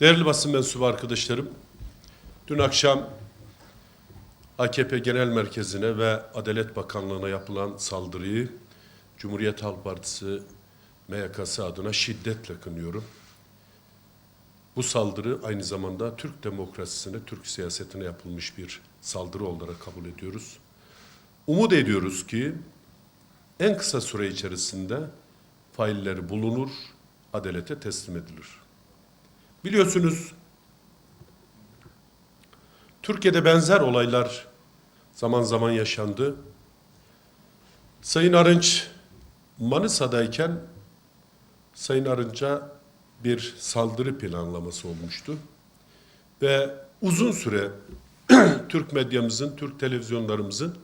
Değerli basın mensubu arkadaşlarım, dün akşam AKP Genel Merkezi'ne ve Adalet Bakanlığı'na yapılan saldırıyı Cumhuriyet Halk Partisi MYK'sı adına şiddetle kınıyorum. Bu saldırı aynı zamanda Türk demokrasisine, Türk siyasetine yapılmış bir saldırı olarak kabul ediyoruz. Umut ediyoruz ki en kısa süre içerisinde failleri bulunur, adalete teslim edilir. Biliyorsunuz Türkiye'de benzer olaylar zaman zaman yaşandı. Sayın Arınç Manisa'dayken Sayın Arınç'a bir saldırı planlaması olmuştu. Ve uzun süre Türk medyamızın, Türk televizyonlarımızın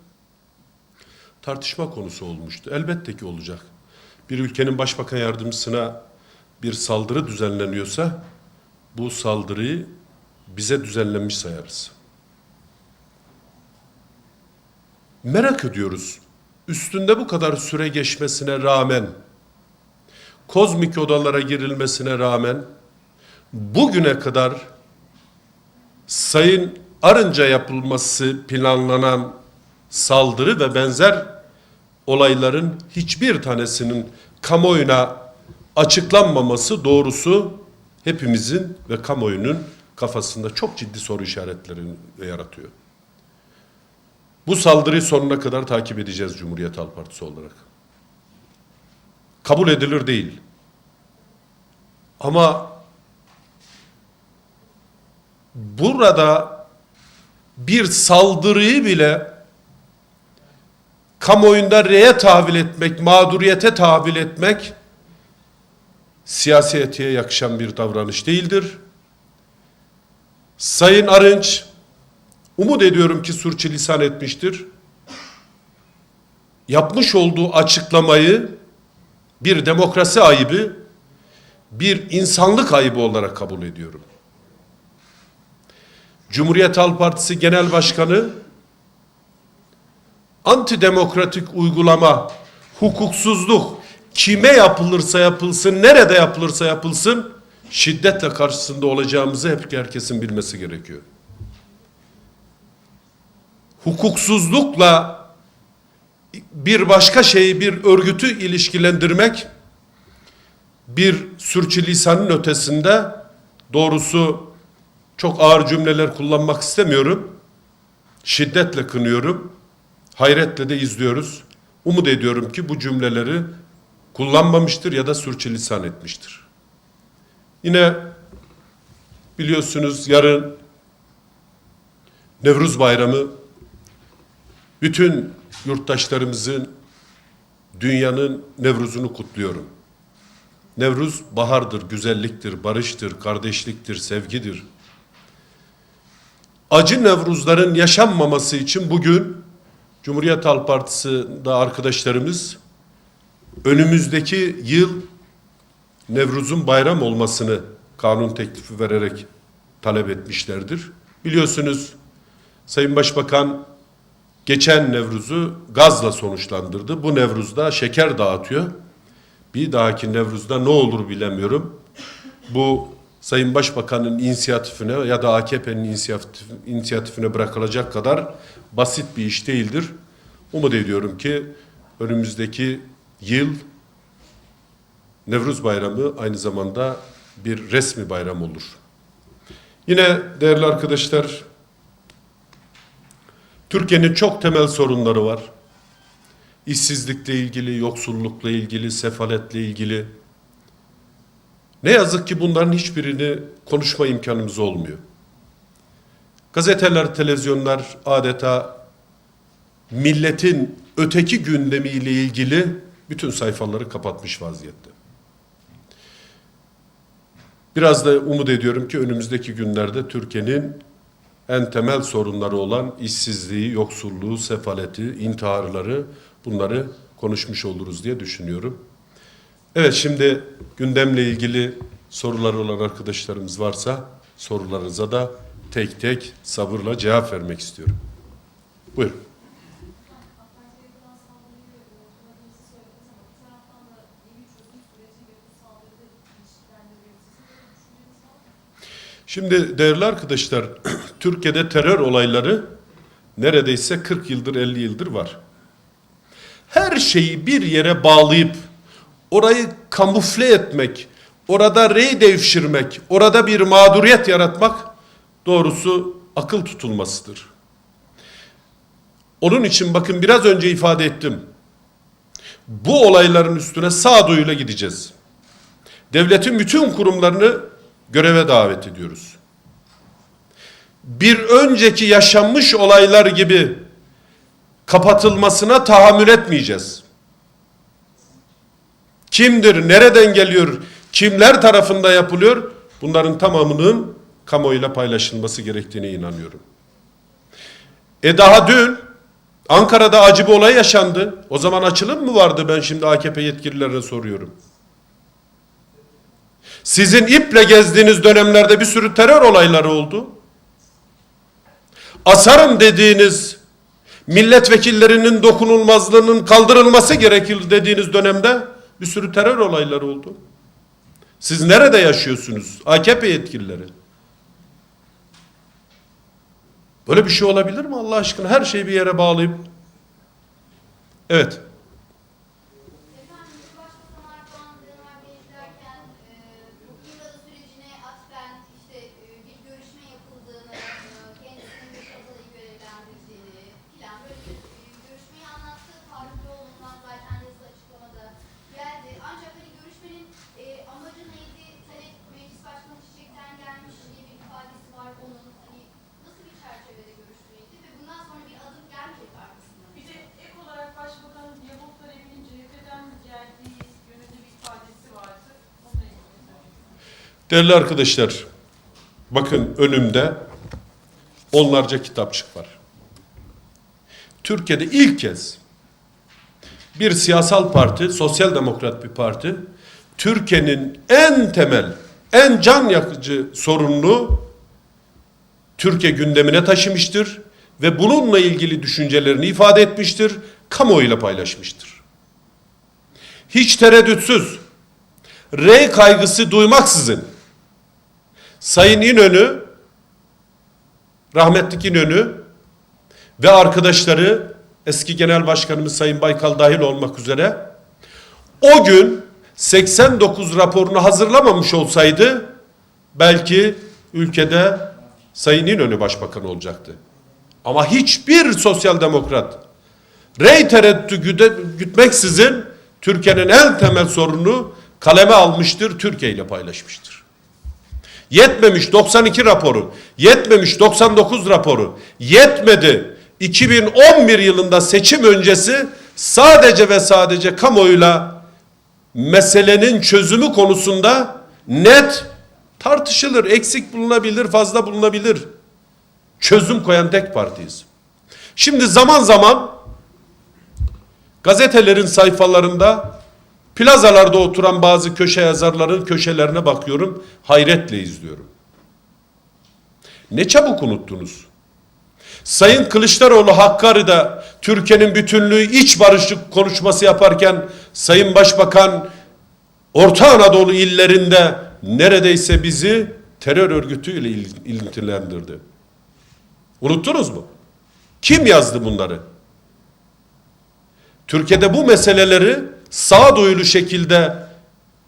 tartışma konusu olmuştu. Elbette ki olacak. Bir ülkenin başbakan yardımcısına bir saldırı düzenleniyorsa bu saldırıyı bize düzenlenmiş sayarız. Merak ediyoruz. Üstünde bu kadar süre geçmesine rağmen, kozmik odalara girilmesine rağmen, bugüne kadar Sayın Arınca yapılması planlanan saldırı ve benzer olayların hiçbir tanesinin kamuoyuna açıklanmaması doğrusu hepimizin ve kamuoyunun kafasında çok ciddi soru işaretlerini yaratıyor. Bu saldırıyı sonuna kadar takip edeceğiz Cumhuriyet Halk Partisi olarak. Kabul edilir değil. Ama burada bir saldırıyı bile kamuoyunda reye tahvil etmek, mağduriyete tahvil etmek siyasi etiğe yakışan bir davranış değildir. Sayın Arınç, umut ediyorum ki sürçülisan etmiştir. Yapmış olduğu açıklamayı bir demokrasi ayıbı, bir insanlık ayıbı olarak kabul ediyorum. Cumhuriyet Halk Partisi Genel Başkanı antidemokratik uygulama, hukuksuzluk kime yapılırsa yapılsın, nerede yapılırsa yapılsın şiddetle karşısında olacağımızı hep herkesin bilmesi gerekiyor. Hukuksuzlukla bir başka şeyi, bir örgütü ilişkilendirmek bir sürçülisanın ötesinde doğrusu çok ağır cümleler kullanmak istemiyorum. Şiddetle kınıyorum. Hayretle de izliyoruz. Umut ediyorum ki bu cümleleri kullanmamıştır ya da sürçülisan etmiştir. Yine biliyorsunuz yarın Nevruz Bayramı bütün yurttaşlarımızın dünyanın Nevruz'unu kutluyorum. Nevruz bahardır, güzelliktir, barıştır, kardeşliktir, sevgidir. Acı Nevruzların yaşanmaması için bugün Cumhuriyet Halk Partisi'de arkadaşlarımız önümüzdeki yıl Nevruz'un bayram olmasını kanun teklifi vererek talep etmişlerdir. Biliyorsunuz Sayın Başbakan geçen Nevruz'u gazla sonuçlandırdı. Bu Nevruz'da şeker dağıtıyor. Bir dahaki Nevruz'da ne olur bilemiyorum. Bu Sayın Başbakan'ın inisiyatifine ya da AKP'nin inisiyatif, inisiyatifine bırakılacak kadar basit bir iş değildir. Umut ediyorum ki önümüzdeki yıl Nevruz Bayramı aynı zamanda bir resmi bayram olur. Yine değerli arkadaşlar, Türkiye'nin çok temel sorunları var. İşsizlikle ilgili, yoksullukla ilgili, sefaletle ilgili. Ne yazık ki bunların hiçbirini konuşma imkanımız olmuyor. Gazeteler, televizyonlar adeta milletin öteki gündemiyle ilgili bütün sayfaları kapatmış vaziyette. Biraz da umut ediyorum ki önümüzdeki günlerde Türkiye'nin en temel sorunları olan işsizliği, yoksulluğu, sefaleti, intiharları bunları konuşmuş oluruz diye düşünüyorum. Evet şimdi gündemle ilgili soruları olan arkadaşlarımız varsa sorularınıza da tek tek sabırla cevap vermek istiyorum. Buyurun. Partiye yapılan saldırıyı yorumladığınızı söylediniz ama bir taraftan da yeni çözüm süreci ve bu saldırıda ilişkilendirmeyi sizin böyle bir düşünceniz var mı? Şimdi değerli arkadaşlar, Türkiye'de terör olayları neredeyse 40 yıldır 50 yıldır var. Her şeyi bir yere bağlayıp orayı kamufle etmek, orada rey devşirmek, orada bir mağduriyet yaratmak doğrusu akıl tutulmasıdır. Onun için bakın biraz önce ifade ettim. Bu olayların üstüne sağduyuyla gideceğiz. Devletin bütün kurumlarını göreve davet ediyoruz. Bir önceki yaşanmış olaylar gibi kapatılmasına tahammül etmeyeceğiz. Kimdir, nereden geliyor, kimler tarafında yapılıyor? Bunların tamamının kamuoyuyla paylaşılması gerektiğine inanıyorum. E daha dün Ankara'da acı bir olay yaşandı. O zaman açılım mı vardı ben şimdi AKP yetkililerine soruyorum. Sizin iple gezdiğiniz dönemlerde bir sürü terör olayları oldu. Asarım dediğiniz milletvekillerinin dokunulmazlığının kaldırılması gerekir dediğiniz dönemde bir sürü terör olayları oldu. Siz nerede yaşıyorsunuz? AKP yetkilileri. Böyle bir şey olabilir mi Allah aşkına? Her şeyi bir yere bağlayıp. Evet. Değerli arkadaşlar, bakın önümde onlarca kitapçık var. Türkiye'de ilk kez bir siyasal parti, sosyal demokrat bir parti, Türkiye'nin en temel, en can yakıcı sorununu Türkiye gündemine taşımıştır ve bununla ilgili düşüncelerini ifade etmiştir, kamuoyuyla paylaşmıştır. Hiç tereddütsüz, rey kaygısı duymaksızın Sayın İnönü, rahmetli İnönü ve arkadaşları eski genel başkanımız Sayın Baykal dahil olmak üzere o gün 89 raporunu hazırlamamış olsaydı belki ülkede Sayın İnönü başbakan olacaktı. Ama hiçbir sosyal demokrat rey tereddütü güde- gütmeksizin Türkiye'nin en temel sorunu kaleme almıştır, Türkiye ile paylaşmıştır. Yetmemiş 92 raporu, yetmemiş 99 raporu, yetmedi. 2011 yılında seçim öncesi sadece ve sadece kamuoyuyla meselenin çözümü konusunda net tartışılır, eksik bulunabilir, fazla bulunabilir. Çözüm koyan tek partiyiz. Şimdi zaman zaman gazetelerin sayfalarında plazalarda oturan bazı köşe yazarların köşelerine bakıyorum, hayretle izliyorum. Ne çabuk unuttunuz. Sayın Kılıçdaroğlu Hakkari'de Türkiye'nin bütünlüğü iç barışlık konuşması yaparken Sayın Başbakan Orta Anadolu illerinde neredeyse bizi terör örgütüyle il- ilgilendirdi. Unuttunuz mu? Kim yazdı bunları? Türkiye'de bu meseleleri sağduyulu şekilde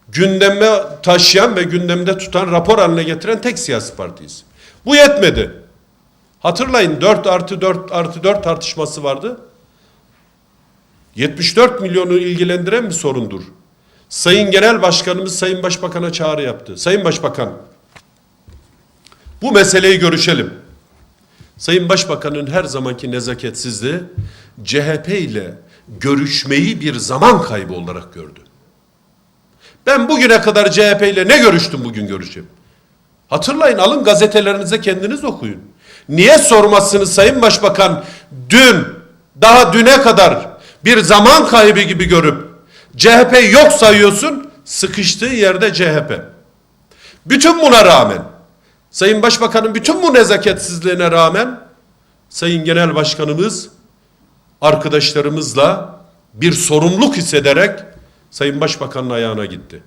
gündeme taşıyan ve gündemde tutan rapor haline getiren tek siyasi partiyiz. Bu yetmedi. Hatırlayın 4 artı 4 artı 4 tartışması vardı. 74 milyonu ilgilendiren bir sorundur. Sayın Genel Başkanımız Sayın Başbakan'a çağrı yaptı. Sayın Başbakan bu meseleyi görüşelim. Sayın Başbakan'ın her zamanki nezaketsizliği CHP ile görüşmeyi bir zaman kaybı olarak gördü. Ben bugüne kadar CHP ile ne görüştüm bugün görüşeyim? Hatırlayın alın gazetelerinize kendiniz okuyun. Niye sormazsınız Sayın Başbakan dün daha düne kadar bir zaman kaybı gibi görüp CHP yok sayıyorsun sıkıştığı yerde CHP. Bütün buna rağmen Sayın Başbakan'ın bütün bu nezaketsizliğine rağmen Sayın Genel Başkanımız arkadaşlarımızla bir sorumluluk hissederek Sayın Başbakan'ın ayağına gitti.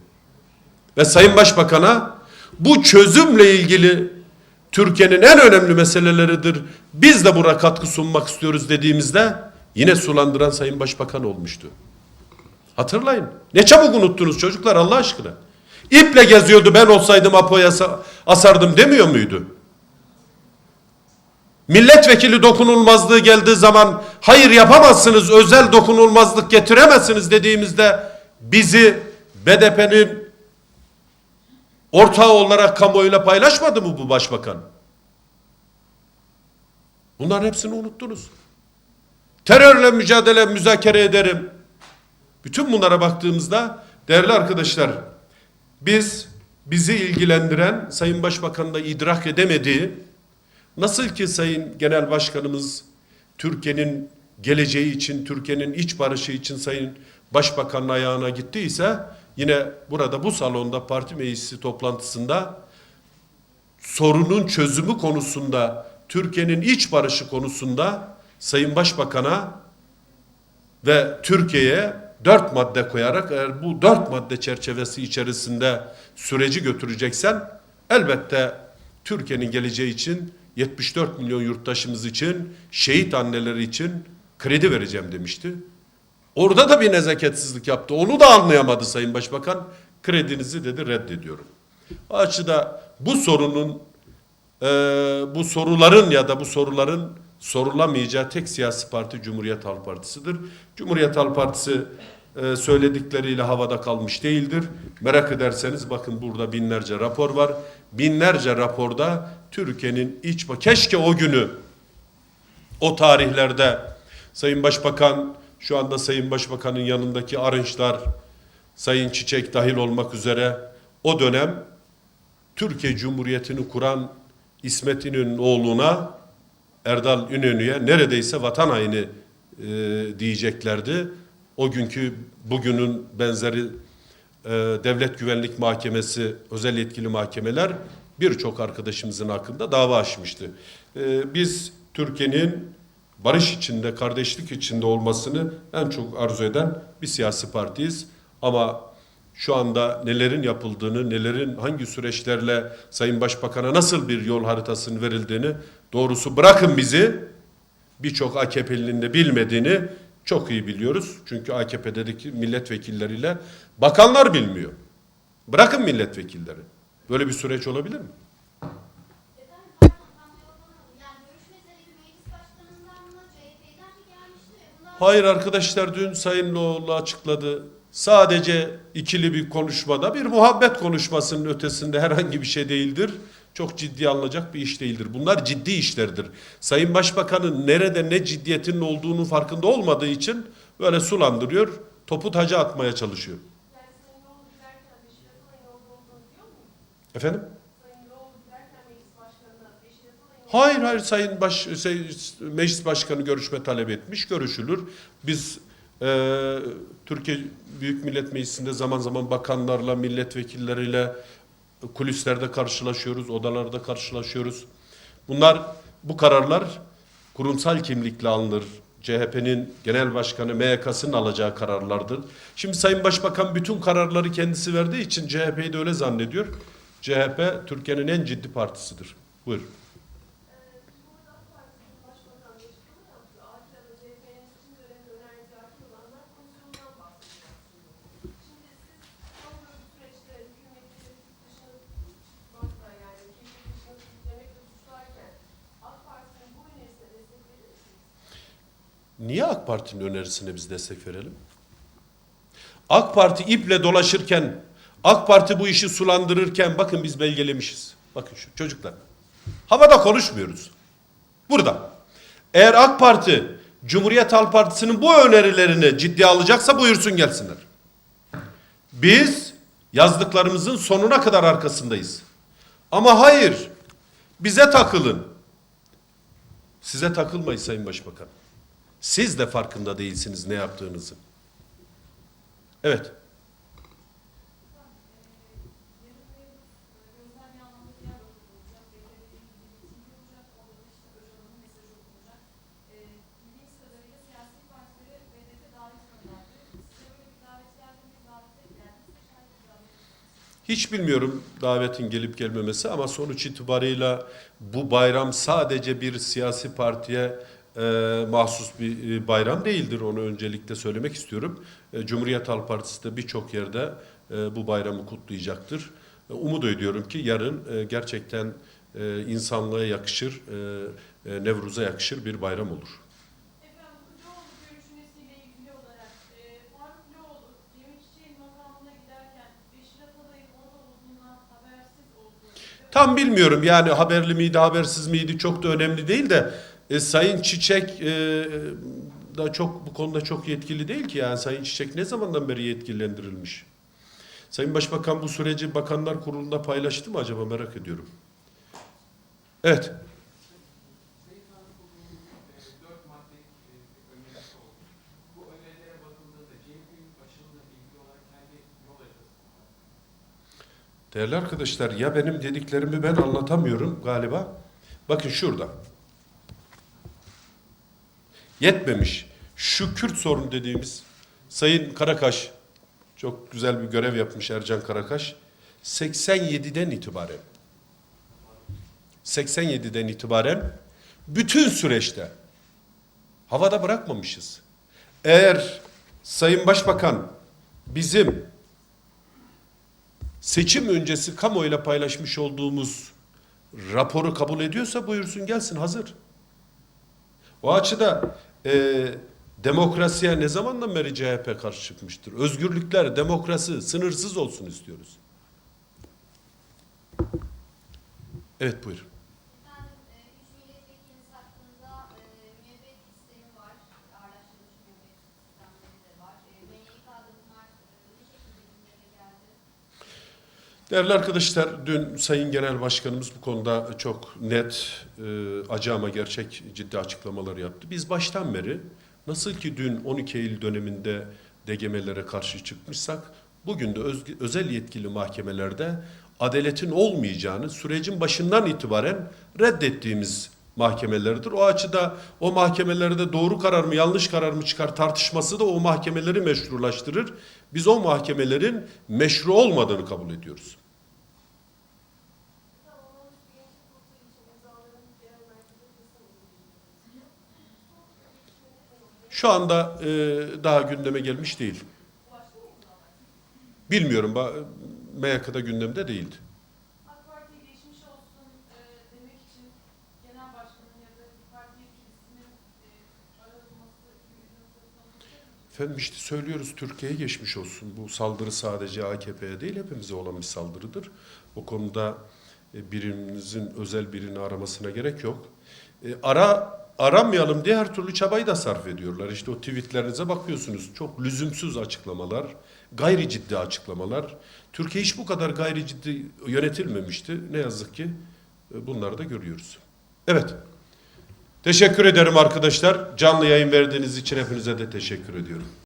Ve Sayın Başbakan'a bu çözümle ilgili Türkiye'nin en önemli meseleleridir. Biz de buna katkı sunmak istiyoruz dediğimizde yine sulandıran Sayın Başbakan olmuştu. Hatırlayın. Ne çabuk unuttunuz çocuklar Allah aşkına. İple geziyordu ben olsaydım Apo'ya asa- asardım demiyor muydu? Milletvekili dokunulmazlığı geldiği zaman hayır yapamazsınız özel dokunulmazlık getiremezsiniz dediğimizde bizi BDP'nin ortağı olarak kamuoyuyla paylaşmadı mı bu başbakan? Bunların hepsini unuttunuz. Terörle mücadele müzakere ederim. Bütün bunlara baktığımızda değerli arkadaşlar biz bizi ilgilendiren Sayın Başbakan'ın da idrak edemediği nasıl ki Sayın Genel Başkanımız Türkiye'nin geleceği için, Türkiye'nin iç barışı için Sayın Başbakan'ın ayağına gittiyse yine burada bu salonda parti meclisi toplantısında sorunun çözümü konusunda Türkiye'nin iç barışı konusunda Sayın Başbakan'a ve Türkiye'ye dört madde koyarak eğer bu dört madde çerçevesi içerisinde süreci götüreceksen elbette Türkiye'nin geleceği için 74 milyon yurttaşımız için şehit anneleri için kredi vereceğim demişti. Orada da bir nezaketsizlik yaptı. Onu da anlayamadı Sayın Başbakan. Kredinizi dedi reddediyorum. O açıda bu sorunun e, bu soruların ya da bu soruların sorulamayacağı tek siyasi parti Cumhuriyet Halk Partisi'dir. Cumhuriyet Halk Partisi e, söyledikleriyle havada kalmış değildir. Merak ederseniz bakın burada binlerce rapor var. Binlerce raporda Türkiye'nin iç keşke o günü o tarihlerde Sayın Başbakan şu anda Sayın Başbakan'ın yanındaki arınçlar Sayın Çiçek dahil olmak üzere o dönem Türkiye Cumhuriyeti'ni kuran İsmet İnönü'nün oğluna Erdal İnönü'ye neredeyse vatan haini e, diyeceklerdi. O günkü bugünün benzeri e, Devlet Güvenlik Mahkemesi, özel yetkili mahkemeler birçok arkadaşımızın hakkında dava açmıştı. E, biz Türkiye'nin barış içinde, kardeşlik içinde olmasını en çok arzu eden bir siyasi partiyiz. Ama şu anda nelerin yapıldığını, nelerin hangi süreçlerle Sayın Başbakan'a nasıl bir yol haritasının verildiğini doğrusu bırakın bizi birçok AKP'linin de bilmediğini çok iyi biliyoruz. Çünkü AKP'deki milletvekilleriyle bakanlar bilmiyor. Bırakın milletvekilleri. Böyle bir süreç olabilir mi? Hayır arkadaşlar dün Sayın Loğlu açıkladı. Sadece ikili bir konuşmada bir muhabbet konuşmasının ötesinde herhangi bir şey değildir. Çok ciddi alınacak bir iş değildir. Bunlar ciddi işlerdir. Sayın Başbakan'ın nerede ne ciddiyetinin olduğunu farkında olmadığı için böyle sulandırıyor, topu taca atmaya çalışıyor. Yani Sayın Loğlu giderken Beşir Atalay'ın orada olduğunu biliyor musun? Efendim? Hayır hayır Sayın Baş, Say- Meclis Başkanı görüşme talep etmiş, görüşülür. Biz e, Türkiye Büyük Millet Meclisi'nde zaman zaman bakanlarla, milletvekilleriyle kulislerde karşılaşıyoruz, odalarda karşılaşıyoruz. Bunlar, bu kararlar kurumsal kimlikle alınır. CHP'nin genel başkanı MYK'sının alacağı kararlardır. Şimdi Sayın Başbakan bütün kararları kendisi verdiği için CHP'yi de öyle zannediyor. CHP Türkiye'nin en ciddi partisidir. Buyur. Niye AK Parti'nin önerisine biz destek verelim? AK Parti iple dolaşırken, AK Parti bu işi sulandırırken bakın biz belgelemişiz. Bakın şu çocuklar. Havada konuşmuyoruz. Burada. Eğer AK Parti Cumhuriyet Halk Partisi'nin bu önerilerini ciddiye alacaksa buyursun gelsinler. Biz yazdıklarımızın sonuna kadar arkasındayız. Ama hayır. Bize takılın. Size takılmayın Sayın Başbakan. Siz de farkında değilsiniz ne yaptığınızın. Evet. Hiç bilmiyorum davetin gelip gelmemesi ama sonuç itibarıyla bu bayram sadece bir siyasi partiye e, mahsus bir e, bayram değildir. Onu öncelikle söylemek istiyorum. E, Cumhuriyet Halk Partisi de birçok yerde e, bu bayramı kutlayacaktır. E, umut ediyorum ki yarın e, gerçekten e, insanlığa yakışır, e, e, Nevruz'a yakışır bir bayram olur. Efendim Kılıçdaroğlu görüşmesiyle ilgili olarak e, Faruk Loğlu, Cemil Çiçek'in makamına giderken Beşir Atalay'ın orada olduğundan habersiz olduğu Tam bilmiyorum yani haberli miydi habersiz miydi çok da önemli değil de e, Sayın Çiçek e, da çok bu konuda çok yetkili değil ki yani Sayın Çiçek ne zamandan beri yetkilendirilmiş? Sayın Başbakan bu süreci Bakanlar Kurulu'nda paylaştı mı acaba merak ediyorum. Evet. Sayın Hanım bugün e, dört maddelik e, bir önerisi oldu. Bu önerilere bakıldığında CHP'nin başarıyla ilgili olarak kendi yol haritası var. Değerli arkadaşlar ya benim dediklerimi ben anlatamıyorum galiba. Bakın şurada. Yetmemiş. Şu Kürt sorunu dediğimiz Sayın Karakaş çok güzel bir görev yapmış Ercan Karakaş. 87'den itibaren 87'den itibaren bütün süreçte havada bırakmamışız. Eğer Sayın Başbakan bizim seçim öncesi kamuoyuyla paylaşmış olduğumuz raporu kabul ediyorsa buyursun gelsin hazır. O açıda e, demokrasiye ne zamandan beri CHP karşı çıkmıştır? Özgürlükler, demokrasi sınırsız olsun istiyoruz. Evet buyur. Değerli arkadaşlar, dün Sayın Genel Başkanımız bu konuda çok net, e, acı ama gerçek ciddi açıklamalar yaptı. Biz baştan beri nasıl ki dün 12 Eylül döneminde DGM'lere karşı çıkmışsak, bugün de özg- özel yetkili mahkemelerde adaletin olmayacağını sürecin başından itibaren reddettiğimiz mahkemelerdir. O açıda o mahkemelerde doğru karar mı yanlış karar mı çıkar tartışması da o mahkemeleri meşrulaştırır. Biz o mahkemelerin meşru olmadığını kabul ediyoruz. Şu anda e, daha gündeme gelmiş değil. Bilmiyorum. MYK'da gündemde değildi. E, e? Efendim işte söylüyoruz Türkiye'ye geçmiş olsun. Bu saldırı sadece AKP'ye değil hepimize olan bir saldırıdır. O konuda e, birimizin özel birini aramasına gerek yok. E, ara aramayalım diye her türlü çabayı da sarf ediyorlar. İşte o tweetlerinize bakıyorsunuz. Çok lüzumsuz açıklamalar, gayri ciddi açıklamalar. Türkiye hiç bu kadar gayri ciddi yönetilmemişti. Ne yazık ki e, bunları da görüyoruz. Evet. Teşekkür ederim arkadaşlar. Canlı yayın verdiğiniz için hepinize de teşekkür ediyorum.